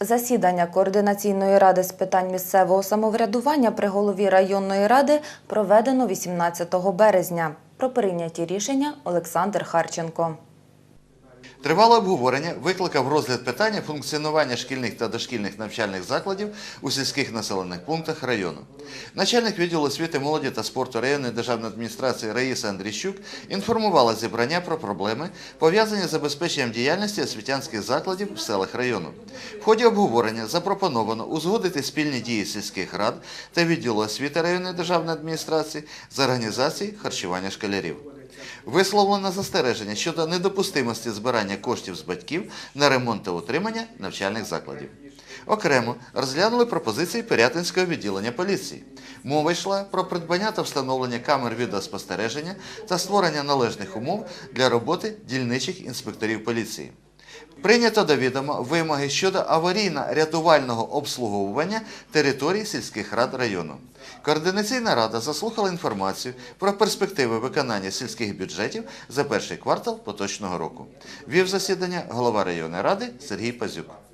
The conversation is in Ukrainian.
Засідання координаційної ради з питань місцевого самоврядування при голові районної ради проведено 18 березня. Про прийняті рішення Олександр Харченко. Тривале обговорення викликав розгляд питання функціонування шкільних та дошкільних навчальних закладів у сільських населених пунктах району. Начальник відділу освіти, молоді та спорту районної державної адміністрації Раїса Андріщук інформувала зібрання про проблеми, пов'язані з забезпеченням діяльності освітянських закладів в селах району. В ході обговорення запропоновано узгодити спільні дії сільських рад та відділу освіти районної державної адміністрації з організації харчування школярів. Висловлено застереження щодо недопустимості збирання коштів з батьків на ремонт та утримання навчальних закладів. Окремо розглянули пропозиції Пирятинського відділення поліції. Мова йшла про придбання та встановлення камер відеоспостереження та створення належних умов для роботи дільничих інспекторів поліції. Прийнято до відома вимоги щодо аварійно-рятувального обслуговування територій сільських рад району. Координаційна рада заслухала інформацію про перспективи виконання сільських бюджетів за перший квартал поточного року. Вів засідання голова районної ради Сергій Пазюк.